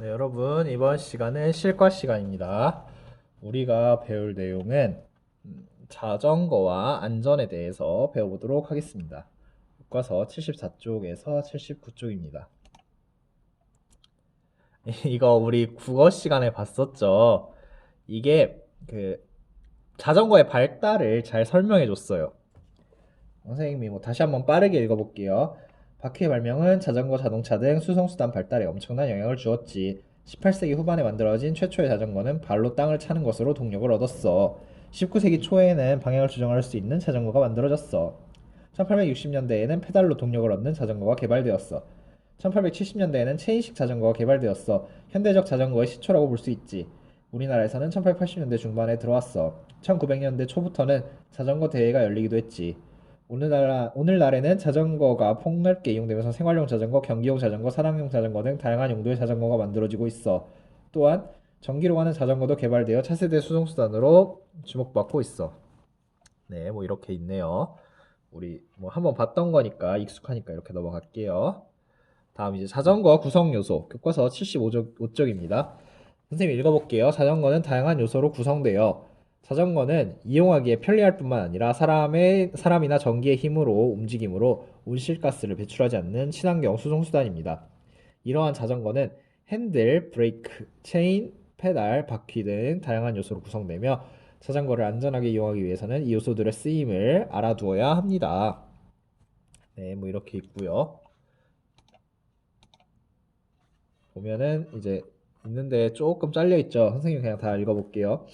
네, 여러분, 이번 시간은 실과 시간입니다. 우리가 배울 내용은 음, 자전거와 안전에 대해서 배워보도록 하겠습니다. 교과서 74쪽에서 79쪽입니다. 이거 우리 국어 시간에 봤었죠? 이게 그 자전거의 발달을 잘 설명해 줬어요. 선생님이 뭐 다시 한번 빠르게 읽어볼게요. 바퀴의 발명은 자전거, 자동차 등 수송수단 발달에 엄청난 영향을 주었지. 18세기 후반에 만들어진 최초의 자전거는 발로 땅을 차는 것으로 동력을 얻었어. 19세기 초에는 방향을 조정할 수 있는 자전거가 만들어졌어. 1860년대에는 페달로 동력을 얻는 자전거가 개발되었어. 1870년대에는 체인식 자전거가 개발되었어. 현대적 자전거의 시초라고 볼 수 있지. 우리나라에서는 1880년대 중반에 들어왔어. 1900년대 초부터는 자전거 대회가 열리기도 했지. 오늘날, 오늘날에는 자전거가 폭넓게 이용되면서 생활용 자전거, 경기용 자전거, 사랑용 자전거 등 다양한 용도의 자전거가 만들어지고 있어. 또한 전기로 가는 자전거도 개발되어 차세대 수송수단으로 주목받고 있어. 네, 뭐 이렇게 있네요. 우리 뭐 한번 봤던 거니까 익숙하니까 이렇게 넘어갈게요. 다음 이제 자전거 구성 요소 교과서 75쪽입니다. 선생님 읽어볼게요. 자전거는 다양한 요소로 구성되어 자전거는 이용하기에 편리할 뿐만 아니라 사람의 사람이나 전기의 힘으로 움직임으로 온실가스를 배출하지 않는 친환경 수송 수단입니다. 이러한 자전거는 핸들, 브레이크, 체인, 페달, 바퀴 등 다양한 요소로 구성되며 자전거를 안전하게 이용하기 위해서는 이 요소들의 쓰임을 알아두어야 합니다. 네, 뭐 이렇게 있고요. 보면은 이제 있는데 조금 잘려 있죠. 선생님 그냥 다 읽어볼게요.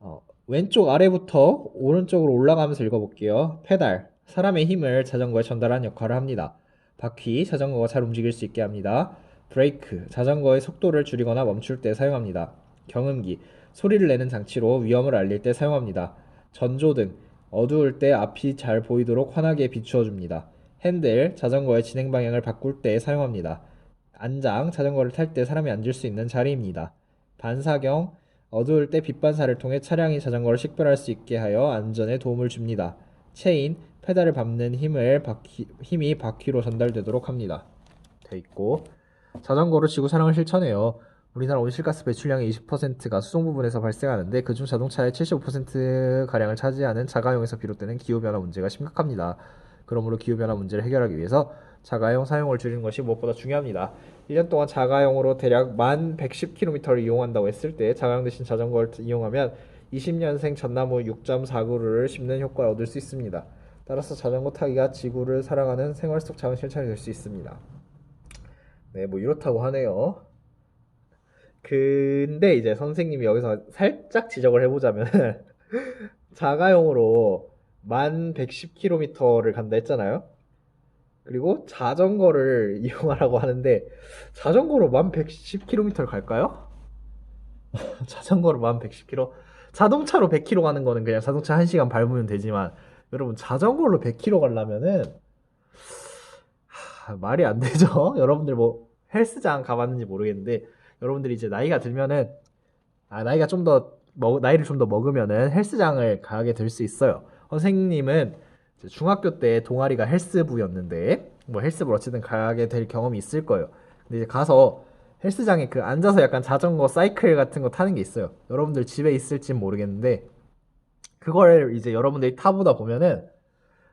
어, 왼쪽 아래부터 오른쪽으로 올라가면서 읽어볼게요. 페달, 사람의 힘을 자전거에 전달하는 역할을 합니다. 바퀴, 자전거가 잘 움직일 수 있게 합니다. 브레이크, 자전거의 속도를 줄이거나 멈출 때 사용합니다. 경음기, 소리를 내는 장치로 위험을 알릴 때 사용합니다. 전조등, 어두울 때 앞이 잘 보이도록 환하게 비추어 줍니다. 핸들, 자전거의 진행 방향을 바꿀 때 사용합니다. 안장, 자전거를 탈 때 사람이 앉을 수 있는 자리입니다. 반사경, 어두울 때 빛반사를 통해 차량이 자전거를 식별할 수 있게 하여 안전에 도움을 줍니다. 체인, 페달을 밟는 힘을 바퀴, 힘이 바퀴로 전달되도록 합니다. 돼 있고 자전거로 지구 사랑을 실천해요. 우리나라 온실가스 배출량의 20%가 수송 부분에서 발생하는데 그중 자동차의 75% 가량을 차지하는 자가용에서 비롯되는 기후 변화 문제가 심각합니다. 그러므로 기후 변화 문제를 해결하기 위해서 자가용 사용을 줄이는 것이 무엇보다 중요합니다. 1년 동안 자가용으로 대략 1110km를 이용한다고 했을 때 자가용 대신 자전거를 이용하면 20년생 전나무 6.4그루를 심는 효과를 얻을 수 있습니다. 따라서 자전거 타기가 지구를 사랑하는 생활 속 작은 실천이 될 수 있습니다. 네, 뭐 이렇다고 하네요. 근데 이제 선생님이 여기서 살짝 지적을 해보자면 자가용으로 1110km를 간다 했잖아요. 그리고 자전거를 이용하라고 하는데 자전거로 1110km를 갈까요? 자전거로 1110km 자동차로 100km 가는 거는 그냥 자동차 1시간 밟으면 되지만 여러분 자전거로 100km 가려면은 하, 말이 안 되죠. 여러분들 뭐 헬스장 가봤는지 모르겠는데 여러분들이 이제 나이가 들면은 아 나이가 좀 더 나이를 좀 더 먹으면은 헬스장을 가게 될 수 있어요. 선생님은 중학교 때 동아리가 헬스부였는데 뭐 헬스부로 어쨌든 가게 될 경험이 있을 거예요. 근데 이제 가서 헬스장에 그 앉아서 약간 자전거 사이클 같은 거 타는 게 있어요. 여러분들 집에 있을진 모르겠는데 그걸 이제 여러분들이 타보다 보면은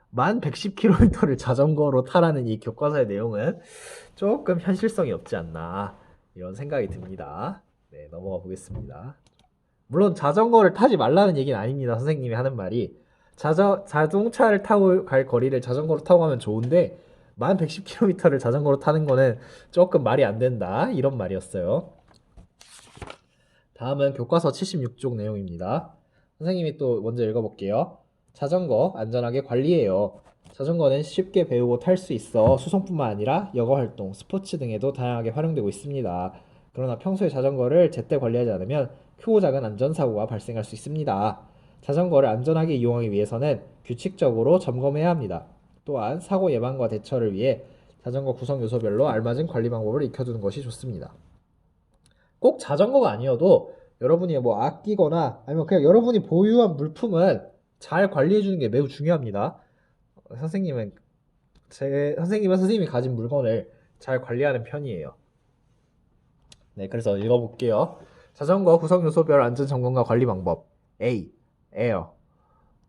만 110km를 자전거로 타라는 이 교과서의 내용은 조금 현실성이 없지 않나 이런 생각이 듭니다. 네, 넘어가 보겠습니다. 물론 자전거를 타지 말라는 얘기는 아닙니다. 선생님이 하는 말이 자저, 자동차를 타고 갈 거리를 자전거로 타고 가면 좋은데 만 110km를 자전거로 타는 거는 조금 말이 안 된다 이런 말이었어요. 다음은 교과서 76쪽 내용입니다. 선생님이 또 먼저 읽어볼게요. 자전거 안전하게 관리해요. 자전거는 쉽게 배우고 탈 수 있어 수송뿐만 아니라 여가 활동, 스포츠 등에도 다양하게 활용되고 있습니다. 그러나 평소에 자전거를 제때 관리하지 않으면 크고 작은 안전사고가 발생할 수 있습니다. 자전거를 안전하게 이용하기 위해서는 규칙적으로 점검해야 합니다. 또한 사고 예방과 대처를 위해 자전거 구성 요소별로 알맞은 관리 방법을 익혀두는 것이 좋습니다. 꼭 자전거가 아니어도 여러분이 뭐 아끼거나 아니면 그냥 여러분이 보유한 물품은 잘 관리해 주는 게 매우 중요합니다. 선생님은 제 선생님은 선생님이 가진 물건을 잘 관리하는 편이에요. 네, 그래서 읽어볼게요. 자전거 구성 요소별 안전 점검과 관리 방법. A. 에어.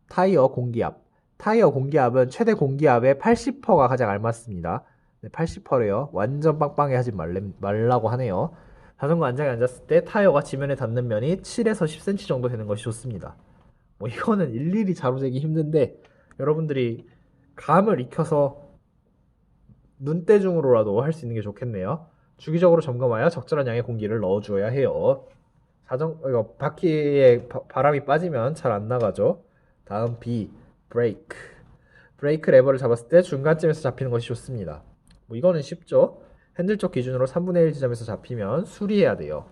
타이어 공기압. 타이어 공기압은 최대 공기압의 80%가 가장 알맞습니다. 네, 80%래요. 완전 빵빵해 하지 말래, 말라고 하네요. 자전거 안장에 앉았을 때 타이어가 지면에 닿는 면이 7에서 10cm 정도 되는 것이 좋습니다. 뭐 이거는 일일이 자로재기 힘든데 여러분들이 감을 익혀서 눈대중으로라도 할 수 있는 게 좋겠네요. 주기적으로 점검하여 적절한 양의 공기를 넣어주어야 해요. 자전 이거 바퀴에 바, 바람이 빠지면 잘 안 나가죠. 다음 B 브레이크. 브레이크 레버를 잡았을 때 중간쯤에서 잡히는 것이 좋습니다. 뭐 이거는 쉽죠. 핸들 쪽 기준으로 3분의 1 지점에서 잡히면 수리해야 돼요.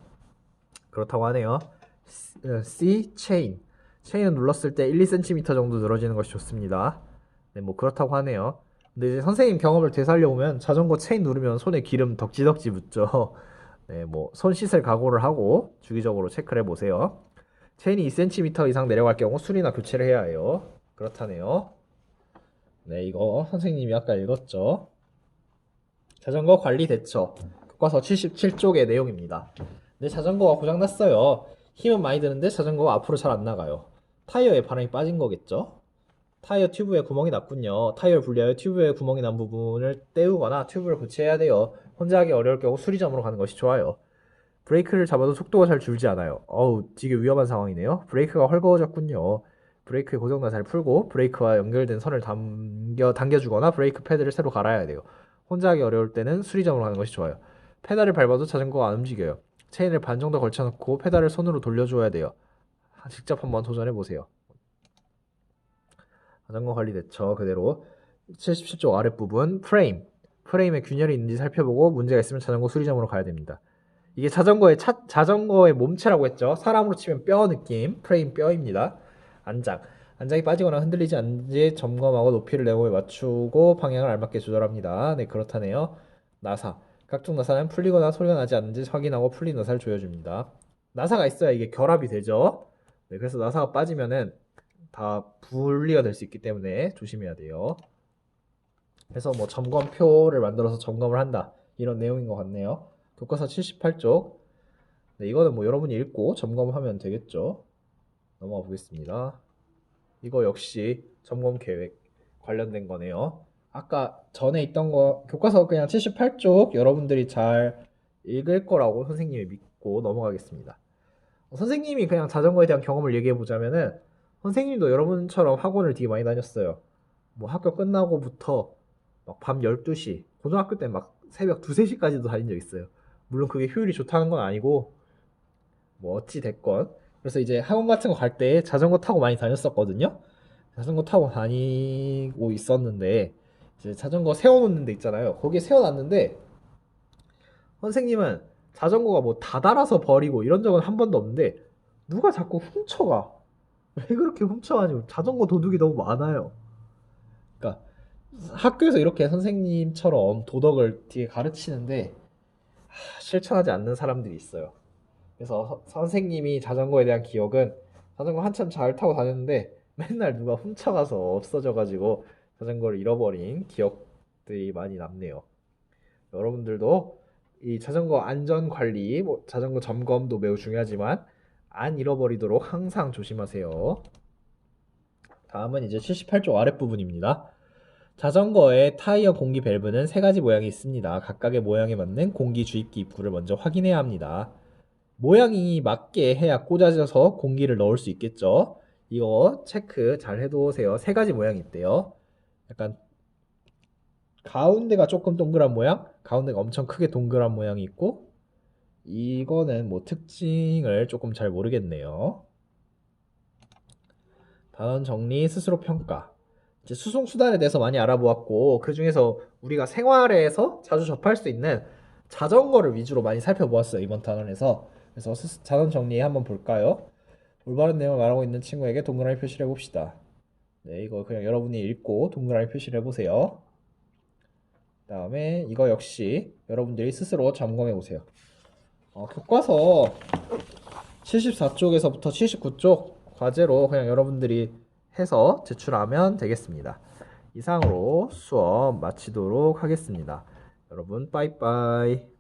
그렇다고 하네요. C, 어, 체인. 체인은 눌렀을 때 1, 2cm 정도 늘어지는 것이 좋습니다. 네, 뭐 그렇다고 하네요. 근데 이제 선생님 경험을 되살려보면 자전거 체인 누르면 손에 기름 덕지덕지 묻죠. 네, 뭐 손 씻을 각오를 하고 주기적으로 체크를 해보세요. 체인이 2cm 이상 내려갈 경우 수리나 교체를 해야 해요. 그렇다네요. 네, 이거 선생님이 아까 읽었죠. 자전거 관리 대처. 교과서 77쪽의 내용입니다. 네, 자전거가 고장났어요. 힘은 많이 드는데 자전거가 앞으로 잘 안 나가요. 타이어에 바람이 빠진 거겠죠? 타이어 튜브에 구멍이 났군요. 타이어를 분리하여 튜브에 구멍이 난 부분을 떼우거나 튜브를 교체해야 돼요. 혼자 하기 어려울 경우 수리점으로 가는 것이 좋아요. 브레이크를 잡아도 속도가 잘 줄지 않아요. 어우, 되게 위험한 상황이네요. 브레이크가 헐거워졌군요. 브레이크의 고정나 잘 풀고 브레이크와 연결된 선을 당겨, 당겨주거나 브레이크 패드를 새로 갈아야 돼요. 혼자 하기 어려울 때는 수리점으로 가는 것이 좋아요. 페달을 밟아도 자전거가 안 움직여요. 체인을 반 정도 걸쳐놓고 페달을 손으로 돌려줘야 돼요. 직접 한번 도전해 보세요. 자전거 관리 대처 그대로 77쪽 아랫부분 프레임 프레임에 균열이 있는지 살펴보고 문제가 있으면 자전거 수리점으로 가야 됩니다. 이게 자전거의 차, 자전거의 몸체라고 했죠. 사람으로 치면 뼈 느낌 프레임 뼈입니다. 안장 안장이 빠지거나 흔들리지 않는지 점검하고 높이를 네모에 맞추고 방향을 알맞게 조절합니다. 네 그렇다네요. 나사 각종 나사는 풀리거나 소리가 나지 않는지 확인하고 풀린 나사를 조여줍니다. 나사가 있어야 이게 결합이 되죠. 네, 그래서 나사가 빠지면은 다 분리가 될 수 있기 때문에 조심해야 돼요. 그래서 뭐 점검표를 만들어서 점검을 한다 이런 내용인 것 같네요. 교과서 78쪽. 네, 이거는 뭐 여러분이 읽고 점검하면 되겠죠. 넘어가 보겠습니다. 이거 역시 점검 계획 관련된 거네요. 아까 전에 있던 거 교과서 그냥 78쪽 여러분들이 잘 읽을 거라고 선생님이 믿고 넘어가겠습니다. 어, 선생님이 그냥 자전거에 대한 경험을 얘기해 보자면은 선생님도 여러분처럼 학원을 되게 많이 다녔어요. 뭐 학교 끝나고부터 막 밤 12시, 고등학교 때 막 새벽 2, 3시까지도 다닌 적 있어요. 물론 그게 효율이 좋다는 건 아니고 뭐 어찌 됐건 그래서 이제 학원 같은 거 갈 때 자전거 타고 많이 다녔었거든요. 자전거 타고 다니고 있었는데 이제 자전거 세워놓는 데 있잖아요. 거기에 세워놨는데 선생님은 자전거가 뭐 다 달아서 버리고 이런 적은 한 번도 없는데 누가 자꾸 훔쳐가. 왜 그렇게 훔쳐가지고 자전거 도둑이 너무 많아요. 학교에서 이렇게 선생님처럼 도덕을 되게 가르치는데 하, 실천하지 않는 사람들이 있어요. 그래서 서- 선생님이 자전거에 대한 기억은 자전거 한참 잘 타고 다녔는데 맨날 누가 훔쳐가서 없어져가지고 자전거를 잃어버린 기억들이 많이 남네요. 여러분들도 이 자전거 안전 관리, 뭐 자전거 점검도 매우 중요하지만 안 잃어버리도록 항상 조심하세요. 다음은 이제 78쪽 아랫부분입니다. 자전거의 타이어 공기 밸브는 세 가지 모양이 있습니다. 각각의 모양에 맞는 공기 주입기 입구를 먼저 확인해야 합니다. 모양이 맞게 해야 꽂아져서 공기를 넣을 수 있겠죠. 이거 체크 잘 해두세요. 세 가지 모양이 있대요. 약간 가운데가 조금 동그란 모양, 가운데가 엄청 크게 동그란 모양이 있고, 이거는 뭐 특징을 조금 잘 모르겠네요. 단원 정리, 스스로 평가. 이제 수송 수단에 대해서 많이 알아보았고, 그 중에서 우리가 생활에서 자주 접할 수 있는 자전거를 위주로 많이 살펴보았어요, 이번 단원에서. 그래서 스- 단원 정리 한번 볼까요? 올바른 내용을 말하고 있는 친구에게 동그라미 표시를 해봅시다. 네, 이거 그냥 여러분이 읽고 동그라미 표시를 해보세요. 다음에 이거 역시 여러분들이 스스로 점검해 보세요. 어, 교과서 74쪽에서부터 79쪽 과제로 그냥 여러분들이 해서 제출하면 되겠습니다. 이상으로 수업 마치도록 하겠습니다. 여러분, 빠이빠이.